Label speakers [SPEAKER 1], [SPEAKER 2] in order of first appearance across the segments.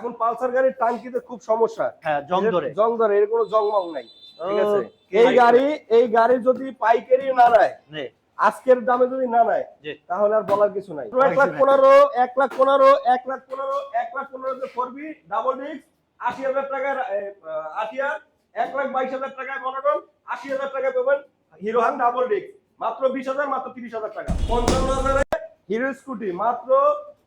[SPEAKER 1] এখন পালসার গাড়ির টাঙ্কিতে খুব সমস্যা।
[SPEAKER 2] হ্যাঁ জং ধরে।
[SPEAKER 1] জং ধরে এর কোনো জং মং নাই ঠিক আছে? এই গাড়ি এই গাড়ি যদি পাইকারি না নেয় আজকের দামে যদি না নেয় তাহলে আর বলার কিছু নাই। এক লাখ পনেরো এক লাখ পনেরো এক লাখ পনেরো এক লাখ পনেরোতে ফোরবি ডাবল ডিস্ক আশি হাজার টাকার আশি এক লাখ বাইশ হাজার টাকায় মনোটন আশি হাজার টাকা পাবেন হিরো হান ডাবল ডিস্ক মাত্র বিশ হাজার মাত্র তিরিশ হাজার টাকা। পঞ্চান্ন হাজারে হিরো স্কুটি মাত্র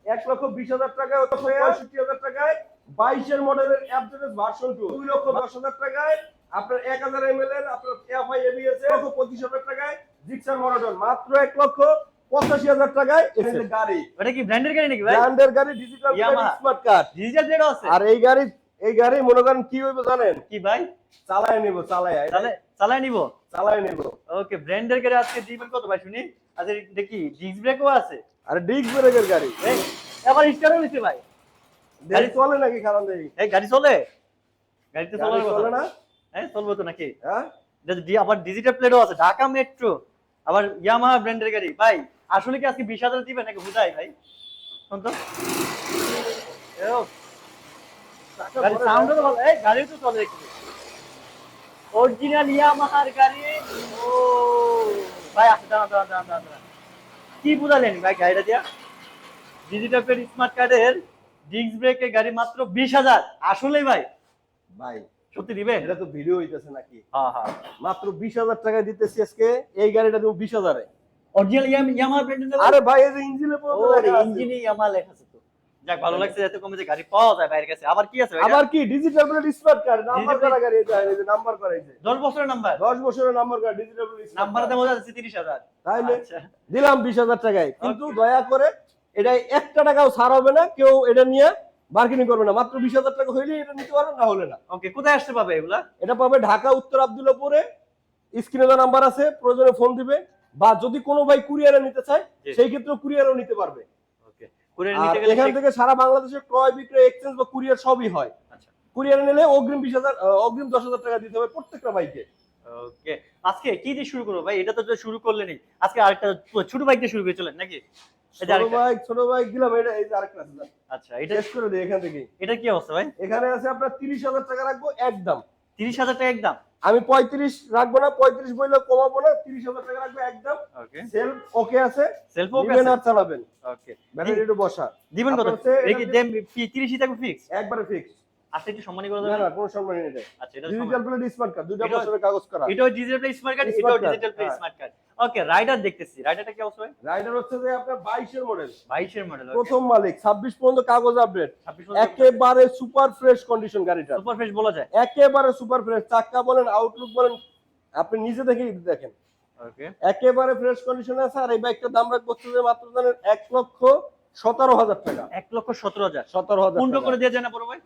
[SPEAKER 1] এক লক্ষ বিশ হাজার টাকায় পঁয়ষট্টি হাজার টাকায় বাইশের মডেলের অ্যাপডেটেড ভার্সন টু। দুই লক্ষ দশ হাজার টাকায় আপনার এক হাজার এম এল এর আপনার এবিএস এক লক্ষ পঁচিশ হাজার টাকায় জিক্সার মনোটন মাত্র এক লক্ষ পঁচাশি হাজার টাকায় গাড়ি।
[SPEAKER 2] ওটা কি ব্র্যান্ডের গাড়ি নাকি
[SPEAKER 1] ব্র্যান্ডের গাড়ি ডিজিটাল স্মার্ট কার্ড
[SPEAKER 2] ডিজিটাল আছে।
[SPEAKER 1] আর এই গাড়ি এই গাড়ি মনে করেন কি হইবে জানেন?
[SPEAKER 2] কি ভাই?
[SPEAKER 1] চালায় নিব চালায়।
[SPEAKER 2] চালাই নিব?
[SPEAKER 1] চালায় নিব।
[SPEAKER 2] ওকে ব্র্যান্ডের গাড়ি আজকে দিবেন কত ভাই শুনি? আচ্ছা দেখি ডিস্ক ব্রেকও আছে?
[SPEAKER 1] আর ডিস্ক ব্রেকের গাড়ি।
[SPEAKER 2] এবার স্টারও নিছে ভাই।
[SPEAKER 1] গাড়ি চলে নাকি কারণ দেখি?
[SPEAKER 2] এই গাড়ি চলে? গাড়িতে
[SPEAKER 1] গাড়ি
[SPEAKER 2] চলার
[SPEAKER 1] চলে না?
[SPEAKER 2] হ্যাঁ চলবে তো নাকি?
[SPEAKER 1] হ্যাঁ?
[SPEAKER 2] আবার ডিজিটাল প্লেটও আছে ঢাকা মেট্রো আবার ইয়ামাহা ব্র্যান্ডের গাড়ি। ভাই আসলে কি আজকে বিশ হাজার দিবেন নাকি হুদাই ভাই? শোন তো। গাড়ি সাউন্ড তো ভালো। এই গাড়ি তো চলে অরিজিনাল ইয়ামাহার গাড়ি। ও ভাই আসে দাঁড়া দাঁড়া দাঁড়া দাঁড়া। কি বুঝালেন ভাই গাড়িটা দিয়া? ডিজিটাল প্লেট স্মার্ট কার্ডের ডিস্ক ব্রেকে গাড়ি মাত্র বিশ হাজার। আসলে ভাই।
[SPEAKER 1] ভাই
[SPEAKER 2] সত্যি দিবেন?
[SPEAKER 1] এটা তো ভিডিও হইতেছে নাকি?
[SPEAKER 2] হ্যাঁ হ্যাঁ
[SPEAKER 1] মাত্র বিশ হাজার টাকা দিতেছি আজকে এই গাড়িটা দেবো বিশ হাজারে।
[SPEAKER 2] অরিজিনাল ইয়ামাহা ব্র্যান্ডের
[SPEAKER 1] আরে ভাই এই যে ইঞ্জিনে
[SPEAKER 2] ও ইঞ্জিনই ইয়ামাহা লেখা আছে। যাক ভালো লাগছে এত কমে যে গাড়ি পাওয়া যায় বাইরের কাছে। আবার কি আছে
[SPEAKER 1] আবার কি? Digital plate smart card number করা গাড়ি এটা এই যে নাম্বার করা এই
[SPEAKER 2] 10 বছরের নাম্বার
[SPEAKER 1] 10 বছরের নাম্বার করা ডিজিটাল প্লেট
[SPEAKER 2] নাম্বারে দেওয়া যাচ্ছে 30000
[SPEAKER 1] তাইলে দিলাম বিশ হাজার টাকায়। কিন্তু দয়া করে এটা একটা টাকাও ছাড় হবে না কেউ এটা নিয়ে বার্গেনিং করবে না। মাত্র বিশ হাজার টাকা হইলে এটা নিতে পারবে না হলে না।
[SPEAKER 2] ওকে কোথায় আসতে পাবে এগুলা?
[SPEAKER 1] এটা পাবে ঢাকা উত্তর আব্দুল্লাপুরে। স্ক্রিনে নাম্বার আছে প্রয়োজনে ফোন দিবে। বা যদি কোনো ভাই কুরিয়ারে নিতে চায় সেই ক্ষেত্রে কুরিয়ারও নিতে পারবে। আর এখান থেকে সারা বাংলাদেশে ক্রয় বিক্রয় এক্সচেঞ্জ বা কুরিয়ার সবই হয়।
[SPEAKER 2] আচ্ছা।
[SPEAKER 1] কুরিয়ারে নিলে অগ্রিম বিশ হাজার অগ্রিম দশ হাজার টাকা দিতে হবে প্রত্যেকটা বাইকে।
[SPEAKER 2] ওকে আজকে কি দিয়ে শুরু করব ভাই? এটা তো শুরু করলেনই আজকে আরেকটা ছোট বাইক দিয়ে শুরু করে চলেন নাকি?
[SPEAKER 1] ছোট বাইক ছোট বাইক দিলাম এটা এই যে আরেকটা আছে
[SPEAKER 2] আচ্ছা এটা
[SPEAKER 1] শেষ করে দিই এখান থেকে
[SPEAKER 2] এটা কি অবস্থা ভাই?
[SPEAKER 1] এখানে আছে আপনার তিরিশ হাজার টাকা রাখব একদম।
[SPEAKER 2] 30000 টাকা একদম।
[SPEAKER 1] আমি পঁয়ত্রিশ রাখব না পঁয়ত্রিশ বইলে কমাবো না তিরিশ হাজার টাকা রাখব একদম।
[SPEAKER 2] ওকে
[SPEAKER 1] সেলফ ওকে আছে
[SPEAKER 2] সেলফ
[SPEAKER 1] ওকে আর চালাবেন।
[SPEAKER 2] ওকে
[SPEAKER 1] ব্যাটারি একটু বসা।
[SPEAKER 2] দিবেন কত? 30 টাকা ফিক্স
[SPEAKER 1] একবারে ফিক্স
[SPEAKER 2] একটু সম্মানী করে দেবেন?
[SPEAKER 1] না কোনো সম্মান নেই
[SPEAKER 2] আচ্ছা এটা
[SPEAKER 1] ডিজিটাল প্লেট স্মার্ট কার্ড দুইটা বছরের কাগজ করা।
[SPEAKER 2] এটাও ডিজিটাল প্লে স্মার্ট কার্ড এটাও digital plate. Smart card okay rider দেখতেছি। রাইডারটা কি অবস্থা
[SPEAKER 1] রাইডার হচ্ছে যে আপনার বাইশের মডেল
[SPEAKER 2] 22 এর মডেল
[SPEAKER 1] প্রথম মালিক ছাব্বিশ পর্যন্ত কাগজ আপডেট একেবারে সুপার ফ্রেশ কন্ডিশন গাড়িটা।
[SPEAKER 2] সুপার ফ্রেশ বলা যায়।
[SPEAKER 1] একেবারে সুপার ফ্রেশ চাক্কা বলেন আউটলুক বলেন আপনি নিজে দেখে দেখেন।
[SPEAKER 2] ওকে
[SPEAKER 1] একেবারে ফ্রেশ কন্ডিশনে আছে আর এই বাইকটার দাম রাখব যে মাত্র জানেন এক লক্ষ সতেরো হাজার টাকা।
[SPEAKER 2] 1 লক্ষ 17000
[SPEAKER 1] সতেরো হাজার
[SPEAKER 2] পনেরো
[SPEAKER 1] টাকা।
[SPEAKER 2] করে দিয়ে যায় না বড় ভাই?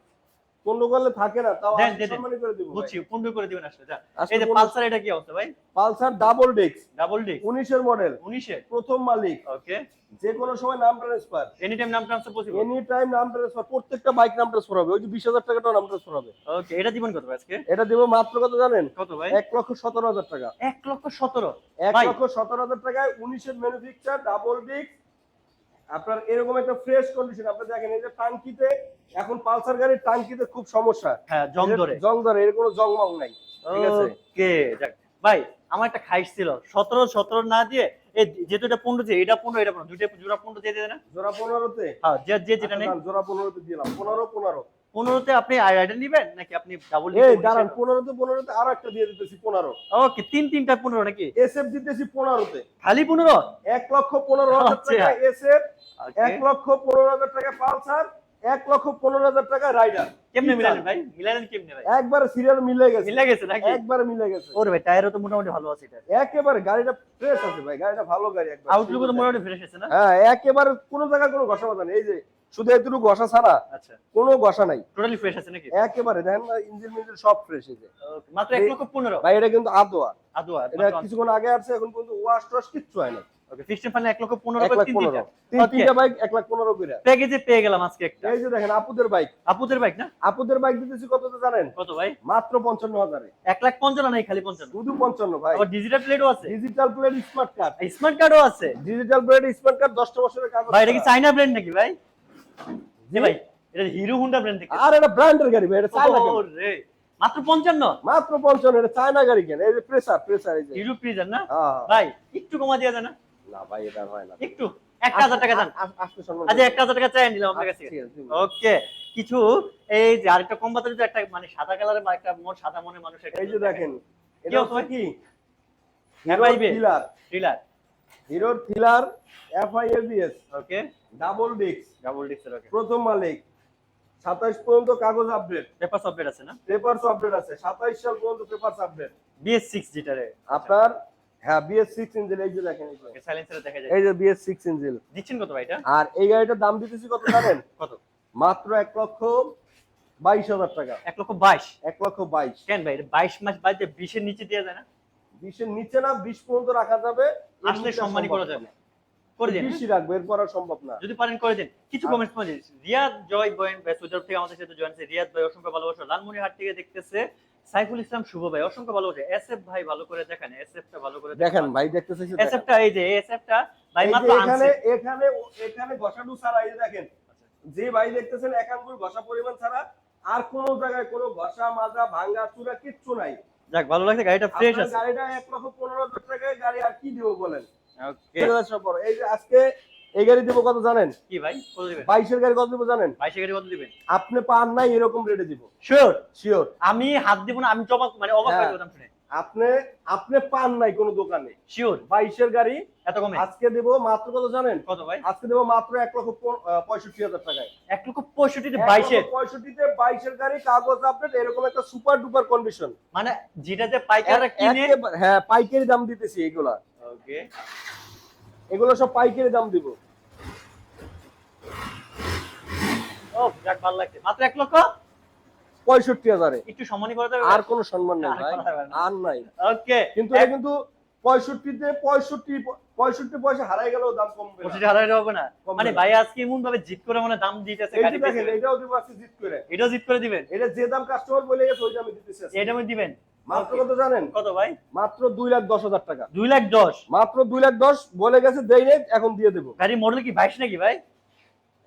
[SPEAKER 1] পনেরো করলে থাকে না তাও
[SPEAKER 2] দেন,
[SPEAKER 1] আশি
[SPEAKER 2] দেন, দেন।
[SPEAKER 1] সম্মানই করে দিব
[SPEAKER 2] বুঝছি পনেরো করে দিবেন আসলে এই যে পালসার এটা কি অবস্থা ভাই?
[SPEAKER 1] Pulsar double disc
[SPEAKER 2] double D
[SPEAKER 1] উনিশের মডেল
[SPEAKER 2] 19
[SPEAKER 1] প্রথম মালিক।
[SPEAKER 2] ওকে
[SPEAKER 1] যে কোনো সময় নাম ট্রান্সফার
[SPEAKER 2] এনি টাইম নাম ট্রান্সফার পসিবল
[SPEAKER 1] এনি টাইম নাম ট্রান্সফার প্রত্যেকটা বাইক নাম ট্রান্সফার হবে। ওই যে বিশ হাজার টাকাটাও নাম ট্রান্সফার হবে।
[SPEAKER 2] ওকে এটা দিবেন কত আজকে?
[SPEAKER 1] এটা দেবো মাত্র কত জানেন?
[SPEAKER 2] কত ভাই?
[SPEAKER 1] এক লক্ষ সতেরো হাজার টাকা।
[SPEAKER 2] 1 লক্ষ 17
[SPEAKER 1] এক লক্ষ সতেরো হাজার টাকায় উনিশের ম্যানুফ্যাকচার ডাবল ডিস্ক আপনার এরকম একটা ফ্রেশ কন্ডিশন আপনি দেখেন এই যে টাঙ্কিতে এখন পালসার গাড়ির টাঙ্কিতে খুব সমস্যা।
[SPEAKER 2] হ্যাঁ জং ধরে।
[SPEAKER 1] জং ধরে এর কোনো জং মং নাই ঠিক আছে?
[SPEAKER 2] কে দেখ ভাই আমার একটা খাইস ছিল। 17 17 না দিয়ে যেহেতু এটা 15 যে এটা 15 এটা 15 দুইটা জোড়া 15 দিয়ে দেন না?
[SPEAKER 1] জোড়া পনেরোতে?
[SPEAKER 2] হ্যাঁ যে যে যেটা নেই।
[SPEAKER 1] আচ্ছা, জোড়া পনেরোতে দিলাম। পনেরো পনেরো।
[SPEAKER 2] 15 তে আপনি আইডা নেবেন নাকি আপনি ডাবল
[SPEAKER 1] এই দাঁড়ান পনেরোতে পনেরোতে আর একটা দিয়ে দিতেছি পনেরো।
[SPEAKER 2] ওকে তিন তিনটা 15 নাকি?
[SPEAKER 1] এসএফ দিতেছি পনেরোতে।
[SPEAKER 2] খালি 15
[SPEAKER 1] এক লক্ষ পনেরো হাজার
[SPEAKER 2] আচ্ছা।
[SPEAKER 1] টাকা এসএফ
[SPEAKER 2] ওকে।
[SPEAKER 1] এক লক্ষ পনেরো হাজার টাকা পালসার এক লক্ষ পনেরো হাজার টাকা রাইডার
[SPEAKER 2] কেমনে মিলালেন ভাই? মিলালেন কেমনে ভাই?
[SPEAKER 1] একবারে সিরিয়াল মিলে গেছে।
[SPEAKER 2] মিলে গেছে নাকি?
[SPEAKER 1] একবারে মিলে গেছে।
[SPEAKER 2] ওরে ভাই টায়ারও তো মোটামুটি ভালো আছে এটা।
[SPEAKER 1] একেবারে গাড়িটা ফ্রেশ আছে ভাই গাড়িটা ভালো গাড়ি একবার।
[SPEAKER 2] আউটলুক তো মোটামুটি ফ্রেশ আছে না?
[SPEAKER 1] হ্যাঁ একেবারে কোনো জায়গায় কোনো ঘষা বাধা নেই। এই যে শুধু এতটুকু ঘষা ছাড়া
[SPEAKER 2] আচ্ছা।
[SPEAKER 1] কোনো ঘষা নাই।
[SPEAKER 2] টোটালি ফ্রেশ আছে নাকি?
[SPEAKER 1] একেবারে দেখেন না ইঞ্জিন মিঞ্জিন সব ফ্রেশ এই যে।
[SPEAKER 2] মাত্র 1 লক্ষ 15
[SPEAKER 1] ভাই এটা কিন্তু আদোয়া।
[SPEAKER 2] আদু আর
[SPEAKER 1] এটা কিছুক্ষণ আগে আসছে এখন কিন্তু ওয়াশ টস কিচ্ছু হয় না
[SPEAKER 2] ওকে ফিক্সড ফাইনাল 1 লক্ষ 15 করে
[SPEAKER 1] লাখ
[SPEAKER 2] তিন
[SPEAKER 1] পনেরো
[SPEAKER 2] তিনটা
[SPEAKER 1] তিনটা বাইক করে।
[SPEAKER 2] প্যাকেজে পেয়ে গেলাম আজকে একটা।
[SPEAKER 1] এই যে দেখেন আপুদের বাইক
[SPEAKER 2] আপুদের বাইক না?
[SPEAKER 1] আপুদের বাইক দিতেছি কত জানেন?
[SPEAKER 2] কত ভাই?
[SPEAKER 1] মাত্র পঞ্চান্ন হাজারে।
[SPEAKER 2] 1 লাখ 55 নাই খালি 55
[SPEAKER 1] শুধু পঞ্চান্ন ভাই।
[SPEAKER 2] আবার ডিজিটাল প্লেটও আছে।
[SPEAKER 1] Digital plate smart card
[SPEAKER 2] smart কার্ডও আছে।
[SPEAKER 1] ডিজিটাল প্লেট স্মার্ট কার্ড দশটা বছরের কাগজ
[SPEAKER 2] ভাই এটা কি চাইনা ব্র্যান্ড নাকি ভাই? জি। ভাই এটা হিরো হুন্ডা ব্র্যান্ড থেকে
[SPEAKER 1] আর এটা ব্র্যান্ডের গাড়ি ভাই এটা কেন
[SPEAKER 2] মাত্র পঞ্চান্ন?
[SPEAKER 1] মাত্র পঞ্চান্ন এটা চায়না গাড়ি কেন? এই যে প্রেসার প্রেসার এই যে।
[SPEAKER 2] হিরো না?
[SPEAKER 1] হ্যাঁ,
[SPEAKER 2] ভাই একটু কমা দিয়ে যায় না?
[SPEAKER 1] না ভাই এটা হয় না।
[SPEAKER 2] একটু হাজার টাকা আচ্ছা একটা হাজার টাকা চাই নিলাম আপনার কাছে।
[SPEAKER 1] ঠিক আছে, ঠিক আছে।
[SPEAKER 2] ওকে কিছু এই যে আরেকটা কম বাজারে তো একটা মানে সাদা কালারের একটা মোট সাদা মানুষের
[SPEAKER 1] এই যে দেখেন। এটা
[SPEAKER 2] কি?
[SPEAKER 1] হচ্ছে
[SPEAKER 2] হবে?
[SPEAKER 1] কি
[SPEAKER 2] FIB?
[SPEAKER 1] থ্রিলার
[SPEAKER 2] থ্রিলার
[SPEAKER 1] হিরোর thriller FI ABS
[SPEAKER 2] okay.
[SPEAKER 1] Double disc
[SPEAKER 2] double ডিক্সের okay.
[SPEAKER 1] প্রথম মালিক। সাতাইশ পর্যন্ত কাগজ আপডেট
[SPEAKER 2] পেপার আপডেট আছে না?
[SPEAKER 1] পেপারস আপডেট আছে। সাতাইশ সাল পর্যন্ত পেপারস আপডেট
[SPEAKER 2] বিএস সিক্স যেটারে
[SPEAKER 1] আপনার হ্যাঁ বিএস সিক্স ইঞ্জিন এই যে দেখেন এই
[SPEAKER 2] দেখা যায়
[SPEAKER 1] এই যে বিএস সিক্স ইঞ্জিন
[SPEAKER 2] দিচ্ছেন কত ভাই এটা?
[SPEAKER 1] আর এই গাড়িটার দাম দিতেছি কত জানেন?
[SPEAKER 2] কত?
[SPEAKER 1] মাত্র এক লক্ষ বাইশ হাজার টাকা।
[SPEAKER 2] এক লক্ষ বাইশ?
[SPEAKER 1] এক লক্ষ বাইশ।
[SPEAKER 2] কেন ভাই বাইশ মাস বাড়িতে বিশের নিচে দেওয়া যায় না?
[SPEAKER 1] বিশের নিচে না বিশ পর্যন্ত রাখা যাবে।
[SPEAKER 2] আসলে সম্মানই করা। যাবে। করে দিন?
[SPEAKER 1] বেশি রাখব এরপর আর সম্ভব না।
[SPEAKER 2] যদি পারেন করে দিন। কিছু
[SPEAKER 1] আর-
[SPEAKER 2] কমেন্টস মধ্যে রিয়াদ জয় বয়েন ভাই থেকে আমাদের সাথে জয়েন রিয়াদ ভাই অসংখ্য ভালোবাসা। লালমনিরহাট থেকে দেখতেছে সাইফুল ইসলাম শুভ ভাই অসংখ্য ভালোবাসা। এসএফ ভাই ভালো করে দেখেন ভালো করে
[SPEAKER 1] দেখেন। ভাই দেখতেছি
[SPEAKER 2] এই যে ভাই মাত্র
[SPEAKER 1] এখানে এখানে এখানে ছাড়া এই দেখেন যে ভাই দেখতেছেন এক আঙ্গুল ঘষা পরিমাণ ছাড়া আর কোন জায়গায় কোনো ঘষা মাজা ভাঙ্গা চূড়া কিচ্ছু নাই।
[SPEAKER 2] যাক ভালো লাগছে গাড়িটা ফ্রেশ আছে।
[SPEAKER 1] গাড়িটা এক লক্ষ পনেরো হাজার টাকায় গাড়ি আর কি দিব বলেন?
[SPEAKER 2] ওকে
[SPEAKER 1] এই এই যে আজকে এই গাড়ি দিব কত জানেন?
[SPEAKER 2] কি ভাই? কত দিবেন?
[SPEAKER 1] বাইশের গাড়ি কত দিব জানেন?
[SPEAKER 2] বাইশে গাড়ি কত দিবেন?
[SPEAKER 1] আপনি পান নাই এরকম রেটে দিব।
[SPEAKER 2] শিওর
[SPEAKER 1] শিওর
[SPEAKER 2] আমি হাত দিব না আমি জমা মানে অবাক
[SPEAKER 1] হ্যাঁ।
[SPEAKER 2] শুনে।
[SPEAKER 1] আপনি আপনি পান নাই কোনো দোকানে।
[SPEAKER 2] শিওর
[SPEAKER 1] বাইশের গাড়ি
[SPEAKER 2] এত কমে?
[SPEAKER 1] আজকে দেব মাত্র কত জানেন?
[SPEAKER 2] কত ভাই?
[SPEAKER 1] আজকে দেব মাত্র এক লক্ষ প- আহ, পঁয়ষট্টি হাজার টাকায়।
[SPEAKER 2] এক লক্ষ পঁয়ষট্টিতে বাইশের?
[SPEAKER 1] পঁয়ষট্টিতে বাইশের গাড়ি কাগজ আপডেট এরকম একটা সুপার ডুপার কন্ডিশন
[SPEAKER 2] মানে যেটাতে পাইকাররা কিনে
[SPEAKER 1] হ্যাঁ পাইকারি দাম দিতেছি এগুলা।
[SPEAKER 2] ওকে।
[SPEAKER 1] এগুলো সব পাইকারি দাম দিব।
[SPEAKER 2] ও যাক ভালো লাগছে। মাত্র এক লক্ষ?
[SPEAKER 1] পঁয়ষট্টি হাজারে।
[SPEAKER 2] একটু সম্মানই করে দেবে
[SPEAKER 1] আর কোনো সম্মান নাই
[SPEAKER 2] আর
[SPEAKER 1] নাই।
[SPEAKER 2] ওকে।
[SPEAKER 1] কিন্তু এটা কিন্তু পঁয়ষট্টিতে পঁয়ষট্টি পঁয়ষট্টি পয়সা হারাই গেলেও দাম কমবে।
[SPEAKER 2] পঁচিশ হাজার হবে না। মানে ভাই আজকে এমন ভাবে জিত করে মানে দাম দিতেছে গাড়ি।
[SPEAKER 1] এটাও দিব আজকে জিত করে।
[SPEAKER 2] এটাও জিত করে দিবেন?
[SPEAKER 1] এটা যে দাম কাস্টমার বলে গেছে ওই দামে দিতেছে।
[SPEAKER 2] এটা আমি দিবেন।
[SPEAKER 1] মাত্র কত জানেন?
[SPEAKER 2] কত ভাই?
[SPEAKER 1] মাত্র দুই লাখ দশ হাজার টাকা।
[SPEAKER 2] দুই লাখ দশ?
[SPEAKER 1] মাত্র দুই লাখ দশ বলে গেছে দেই এখন দিয়ে দেবো।
[SPEAKER 2] গাড়ির মডেল কি বাইশ নাকি ভাই?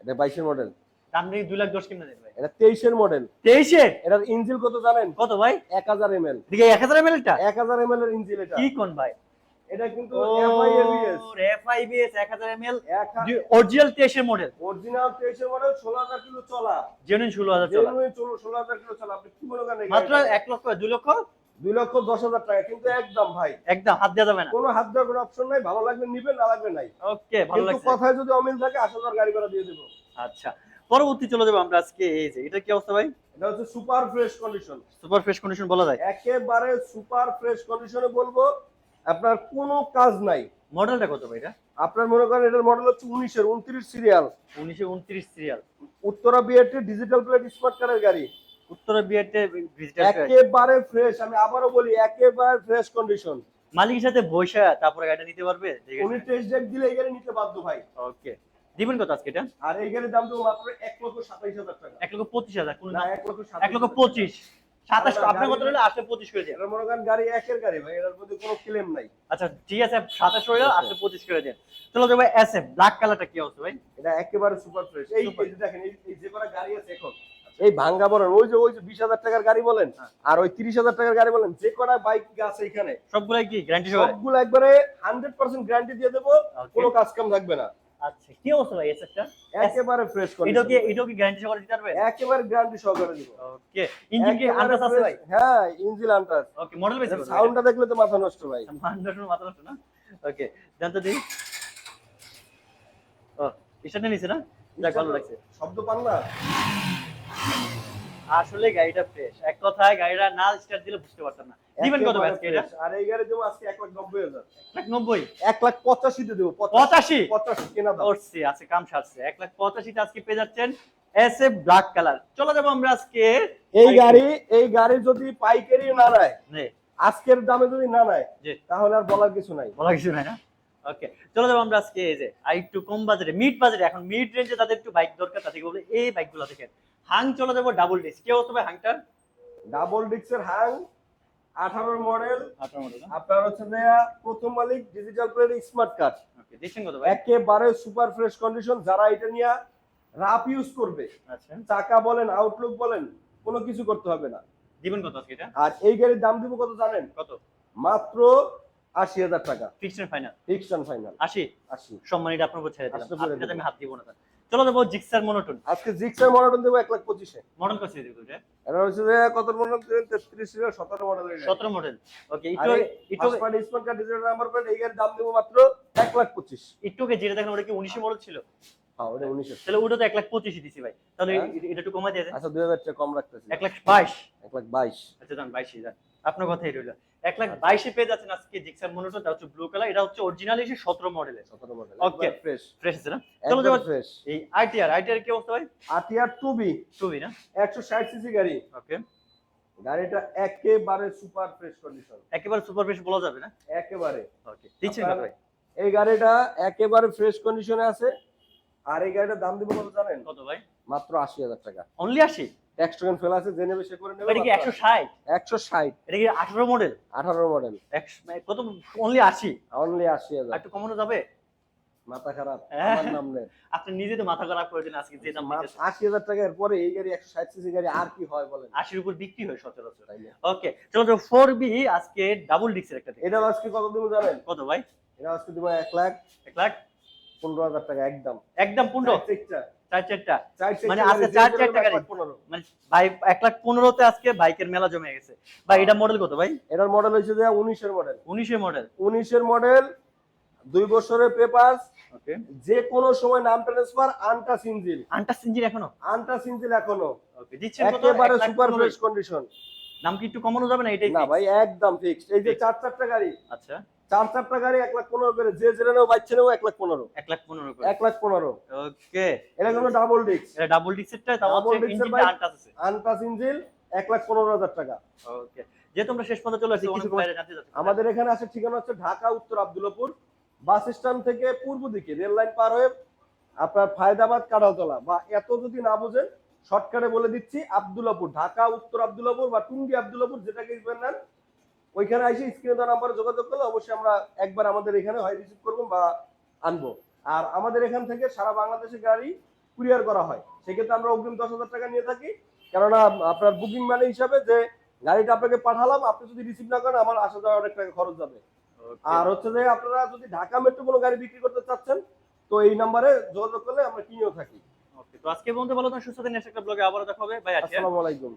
[SPEAKER 1] এটা বাইশের মডেল
[SPEAKER 2] দাম নাকি দুই লাখ দশ কিনে ভাই।
[SPEAKER 1] এটা তেইশের মডেল
[SPEAKER 2] তেইশে
[SPEAKER 1] এটার ইঞ্জিল কত জানেন?
[SPEAKER 2] কত ভাই?
[SPEAKER 1] এক হাজার এম এল
[SPEAKER 2] এক হাজার এমএল টা?
[SPEAKER 1] এক হাজার এম এল এর ইঞ্জিল এটা।
[SPEAKER 2] কি কোন ভাই?
[SPEAKER 1] এটা কিন্তু
[SPEAKER 2] এফআইবিএস এক original model
[SPEAKER 1] original model kilo চলা।
[SPEAKER 2] জেনুইন ষোলো হাজার চলা।
[SPEAKER 1] জেনুইন চলো ষোলো হাজার কিলো চলা। আপনি কি মনে করেন
[SPEAKER 2] মাত্র লক্ষ দুই লক্ষ?
[SPEAKER 1] দুই লক্ষ দশ হাজার টাকা কিন্তু একদম ভাই।
[SPEAKER 2] একদম হাত দেওয়া যাবে না।
[SPEAKER 1] কোনো হাত দেওয়ার কোনো অপশন নাই ভালো লাগবে নিবেন না লাগবে নাই।
[SPEAKER 2] ওকে ভালো
[SPEAKER 1] কিন্তু
[SPEAKER 2] লাগছে।
[SPEAKER 1] কথায় যদি অমিল থাকে আট হাজার গাড়ি ভাড়া দিয়ে দেবো।
[SPEAKER 2] আচ্ছা। পরবর্তী চলে যাব আমরা আজকে এই যে এটা কি অবস্থা ভাই?
[SPEAKER 1] এটা হচ্ছে super fresh condition
[SPEAKER 2] super fresh condition বলা যায়।
[SPEAKER 1] একেবারে সুপার ফ্রেশ কন্ডিশনে বলব আপনার কোনো কাজ নাই।
[SPEAKER 2] মডেলটা কত ভাই এটা?
[SPEAKER 1] আপনার মনে করেন এটার মডেল হচ্ছে উনিশের উনত্রিশ সিরিয়াল
[SPEAKER 2] উনিশশো উনত্রিশ সিরিয়াল
[SPEAKER 1] উত্তরা বিএটি ডিজিটাল প্লেট স্মার্ট কারের গাড়ি।
[SPEAKER 2] উত্তরা বিয়ারটে ডিজিটাল
[SPEAKER 1] একেবারে ফ্রেশ আমি আবারও বলি একেবারে ফ্রেশ কন্ডিশন
[SPEAKER 2] মালিকের সাথে বৈশা তারপরে গাড়িটা নিতে পারবে?
[SPEAKER 1] উনি টেস্ট ডেক দিলে এই গাড়ি নিতে বাধ্য ভাই।
[SPEAKER 2] ওকে দিবেন কত আজকে এটা?
[SPEAKER 1] আর এই গাড়ির দাম দেবো মাত্র এক লক্ষ সাতাইশ হাজার টাকা।
[SPEAKER 2] এক লক্ষ পঁচিশ হাজার কোন
[SPEAKER 1] না এক লক্ষ
[SPEAKER 2] এক লক্ষ
[SPEAKER 1] 27,000
[SPEAKER 2] পঁচিশ। সাতাশ
[SPEAKER 1] না, না,
[SPEAKER 2] আপনার কত
[SPEAKER 1] গাড়ি-
[SPEAKER 2] হলে আসলে পঁচিশ করে দেন।
[SPEAKER 1] এটা মনে করেন গাড়ি একের গাড়ি ভাই মধ্যে কোনো ক্লেম নাই।
[SPEAKER 2] আচ্ছা ঠিক আছে সাতাশ হলে আসলে পঁচিশ করে দেন। চলো ব্ল্যাক কালারটা কি অবস্থা ভাই?
[SPEAKER 1] এটা একেবারে সুপার ফ্রেশ এই যে দেখেন এই যে গাড়ি আছে এখন এই ভাঙ্গা বলেন ওই যে ওই যে বিশ হাজার টাকার গাড়ি বলেন
[SPEAKER 2] হ্যাঁ।
[SPEAKER 1] আর ওই তিরিশ হাজার টাকার গাড়ি বলেন যে কটা বাইক আছে এখানে
[SPEAKER 2] সবগুলাই কি গ্যারান্টি
[SPEAKER 1] সবগুলো একবারে হান্ড্রেড পার্সেন্ট গ্যারান্টি দিয়ে দেবো কোনো কাজ কাম থাকবে না।
[SPEAKER 2] আচ্ছা কি অবস্থা ভাই এসএসটা
[SPEAKER 1] একেবারে ফ্রেশ
[SPEAKER 2] এটাও কি এটাও কি গ্যারান্টি সহকারে দিতে পারবে
[SPEAKER 1] একেবারে গ্যারান্টি সহকারে দিব।
[SPEAKER 2] ওকে ইঞ্জিন কি আন্ডাস আছে ভাই?
[SPEAKER 1] হ্যাঁ ইঞ্জিন আন্টাস
[SPEAKER 2] ওকে মডেল বেশি
[SPEAKER 1] সাউন্ডটা দেখলে তো মাথা নষ্ট ভাই।
[SPEAKER 2] মাথা নষ্ট না? ওকে জানতে দিই। ও স্টার্টে নিছে না? যাক ভালো লাগছে।
[SPEAKER 1] শব্দ পান না?
[SPEAKER 2] আসলে গাড়িটা ফ্রেশ এক কথায় গাড়িটা না স্টার্ট দিলে বুঝতে পারতাম না। দিবেন কত আজকে এটা
[SPEAKER 1] আর এই গাড়ি দেবো আজকে এক লাখ নব্বই হাজার।
[SPEAKER 2] এক লাখ নব্বই?
[SPEAKER 1] এক লাখ পঁচাশিতে দেবো
[SPEAKER 2] পঁচাশি।
[SPEAKER 1] পঁচাশি? কেনা দাম।
[SPEAKER 2] করছি আছে কাম সারছে। এক লাখ পঁচাশিতে আজকে পেয়ে যাচ্ছেন এস এফ ব্ল্যাক কালার চলে যাব আমরা আজকে
[SPEAKER 1] এই গাড়ি এই গাড়ি যদি পাইকারি না নেয়
[SPEAKER 2] নে
[SPEAKER 1] আজকের দামে যদি না নেয় তাহলে আর বলার কিছু নাই।
[SPEAKER 2] বলা কিছু নাই না? ওকে চলে যাব আমরা আজকে এই যে আর একটু কম বাজারে মিড বাজারে এখন মিড রেঞ্জে তাদের একটু বাইক দরকার তাদেরকে বলে এই বাইকগুলো দেখেন। হাং চলে যাব ডাবল ডিস্ক কেউ হতে হবে হাংটার?
[SPEAKER 1] ডাবল ডিক্সের হ্যাং আঠারোর মডেল
[SPEAKER 2] আপনার মতো না?
[SPEAKER 1] আপনার হচ্ছে যে প্রথম মালিক ডিজিটাল প্লেট স্মার্ট কার্ড একেবারে সুপার ফ্রেশ কন্ডিশন যারা এটা নিয়ে রাফ ইউজ করবে।
[SPEAKER 2] আচ্ছা।
[SPEAKER 1] চাকা বলেন আউটলুক বলেন কোনো কিছু করতে হবে না।
[SPEAKER 2] দিবেন কত আজকে এটা?
[SPEAKER 1] আর এই গাড়ির দাম দিব কত জানেন?
[SPEAKER 2] কত?
[SPEAKER 1] মাত্র আশি হাজার টাকা।
[SPEAKER 2] ফিক্সড ফাইনাল
[SPEAKER 1] ফিক্সড ফাইনাল
[SPEAKER 2] আশি?
[SPEAKER 1] আশি।
[SPEAKER 2] সম্মানিত আপনার উপর ছেড়ে দিলাম
[SPEAKER 1] দেবো।
[SPEAKER 2] আমি হাত দিব না চলো যাব জিক্সার মনোটন
[SPEAKER 1] আজকে জিক্সার মডেল দেবো এক লাখ পঁচিশে।
[SPEAKER 2] মডেল কত ছেড়ে দিব এটা?
[SPEAKER 1] হচ্ছে যে কত মডেল তেত্রিশ সতেরো মডেলের গাড়ি।
[SPEAKER 2] সতেরো model okay
[SPEAKER 1] card digital number plate, এই গাড়ির দাম দেবো মাত্র এক লাখ পঁচিশ।
[SPEAKER 2] একটুকে যেটা দেখেন ওটা কি উনিশে মডেল ছিল?
[SPEAKER 1] হ্যাঁ ওটা উনিশে।
[SPEAKER 2] তাহলে ওটা তো এক লাখ পঁচিশই দিছি ভাই। তাহলে
[SPEAKER 1] হ্যাঁ।
[SPEAKER 2] এটা- একটু কমাই দিয়ে
[SPEAKER 1] আচ্ছা দুই হাজার টাকা কম রাখতেছি।
[SPEAKER 2] এক লাখ বাইশ।
[SPEAKER 1] এক লাখ বাইশ।
[SPEAKER 2] আচ্ছা যান বাইশে যান আপনার কথাই রইল। এক লাখ বাইশে পেয়ে যাচ্ছেন আজকে জিক্সার মনোটন এটা হচ্ছে ব্লু কালার এটা হচ্ছে অরিজিনাল এসে সতেরো মডেলের
[SPEAKER 1] সতেরো মডেল
[SPEAKER 2] Okay.
[SPEAKER 1] ফ্রেশ
[SPEAKER 2] ফ্রেশ আছে না? চলো যাব
[SPEAKER 1] ফ্রেশ
[SPEAKER 2] এই আইটিআর আইটিআর কি অবস্থা ভাই?
[SPEAKER 1] আটিয়ার টু বি
[SPEAKER 2] টুবি না?
[SPEAKER 1] একশো ষাট সিসি গাড়ি।
[SPEAKER 2] ওকে
[SPEAKER 1] গাড়িটা একেবারে সুপার ফ্রেশ কন্ডিশন
[SPEAKER 2] একেবারে সুপার ফ্রেশ বলা যাবে না?
[SPEAKER 1] একেবারে।
[SPEAKER 2] ওকে দিচ্ছেন ভাই?
[SPEAKER 1] এই গাড়িটা একেবারে ফ্রেশ কন্ডিশনে আছে। আর এই গাড়িটার দাম দিব কত জানেন?
[SPEAKER 2] কত ভাই?
[SPEAKER 1] মাত্র আশি হাজার টাকা।
[SPEAKER 2] অনলি আশি?
[SPEAKER 1] ট্যাক্স টোকেন ফেল আছে যে নেবে সে করে নেবে
[SPEAKER 2] এটা কি একশো ষাট?
[SPEAKER 1] একশো ষাট।
[SPEAKER 2] এটা কি আঠারো মডেল
[SPEAKER 1] আঠারো মডেল
[SPEAKER 2] কত অনলি আশি।
[SPEAKER 1] অনলি আশি
[SPEAKER 2] আর
[SPEAKER 1] হাজার
[SPEAKER 2] একটু কমানো যাবে?
[SPEAKER 1] মাথা খারাপ
[SPEAKER 2] হ্যাঁ।
[SPEAKER 1] আমার নাম নেই।
[SPEAKER 2] আপনি নিজে তো মাথা খারাপ করে দিন আজকে যে দাম
[SPEAKER 1] টাকার পরে এই গাড়ি একশো ষাট সিসি গাড়ি আর কি হয় বলেন?
[SPEAKER 2] আশির উপর বিক্রি হয় সচরাচর। ওকে চলো তো ফোর বি আজকে ডাবল ডিক্সের একটা।
[SPEAKER 1] এটা আজকে কত দিব জানেন
[SPEAKER 2] কত ভাই?
[SPEAKER 1] এটা আজকে দিব এক লাখ।
[SPEAKER 2] এক লাখ?
[SPEAKER 1] পনেরো হাজার টাকা একদম।
[SPEAKER 2] একদম পনেরো।
[SPEAKER 1] চার
[SPEAKER 2] চারটা। মানে আজকে চার চারটা গাড়ি। মানে ভাই এক লাখ পনেরোতে আজকে বাইকের মেলা জমে গেছে। ভাই এটা মডেল কত ভাই?
[SPEAKER 1] এটার মডেল হচ্ছে যে উনিশের মডেল
[SPEAKER 2] উনিশের মডেল
[SPEAKER 1] উনিশের মডেল দুই বছরের পেপার
[SPEAKER 2] ওকে
[SPEAKER 1] যে কোনো সময় নাম transfer untouched engine
[SPEAKER 2] untouched engine এখনও?
[SPEAKER 1] আনটাস ইঞ্জিন এখনও।
[SPEAKER 2] ওকে দিচ্ছেন
[SPEAKER 1] একেবারে সুপার ফ্রেশ কন্ডিশন
[SPEAKER 2] দাম কি একটু কমানো যাবে না? এটাই
[SPEAKER 1] না ভাই একদম ফিক্সড এই যে চার চারটা গাড়ি।
[SPEAKER 2] আচ্ছা।
[SPEAKER 1] চার চারটা গাড়ি এক লাখ পনেরো করে। যে বাচ্চা নেও এক লাখ পনেরো।
[SPEAKER 2] এক লাখ পনেরো
[SPEAKER 1] এক লাখ পনেরো।
[SPEAKER 2] ওকে।
[SPEAKER 1] এটা কোনো ডাবল ডিস্ক
[SPEAKER 2] এটা ডাবল ইঞ্জিনটা
[SPEAKER 1] bike।
[SPEAKER 2] আনটাস
[SPEAKER 1] ইঞ্জিন এক লাখ পনেরো হাজার টাকা।
[SPEAKER 2] ওকে। যে তোমরা শেষ পর্যন্ত চলে আসছো চাচ্ছি
[SPEAKER 1] আমাদের এখানে আসার ঠিকানা হচ্ছে ঢাকা উত্তর আব্দুল্লাপুর বাস স্ট্যান্ড থেকে পূর্ব দিকে রেল লাইন পার হয়ে আপনার ফায়দাবাদ কাটালতলা বা এত যদি না বুঝেন শর্টকাটে বলে দিচ্ছি আব্দুল্লাপুর ঢাকা উত্তর আব্দুল্লাপুর বা টুঙ্গি আব্দুল্লাপুর যেটাকে নেন ওইখানে এসে স্ক্রিনে দেওয়া নাম্বারে যোগাযোগ করলে অবশ্যই আমরা একবার আমাদের এখানে হয় রিসিভ করব বা আনব। আর আমাদের এখান থেকে সারা বাংলাদেশে গাড়ি কুরিয়ার করা হয়। সেক্ষেত্রে আমরা অগ্রিম দশ হাজার টাকা নিয়ে থাকি। কেননা আপনার বুকিং মানে হিসাবে যে গাড়িটা আপনাকে পাঠালাম আপনি যদি রিসিভ না করেন আমার আসা যাওয়া অনেক টাকা খরচ যাবে। আর হচ্ছে যে আপনারা যদি ঢাকা মেট্রো কোনো গাড়ি বিক্রি করতে চাচ্ছেন তো এই নাম্বারে যোগাযোগ করলে আমরা কিনেও থাকি।
[SPEAKER 2] তো আজকে বলতে ভালো সুস্থ একটা ব্লগে আবারও দেখা হবে। ভাই
[SPEAKER 1] আসসালামু আলাইকুম।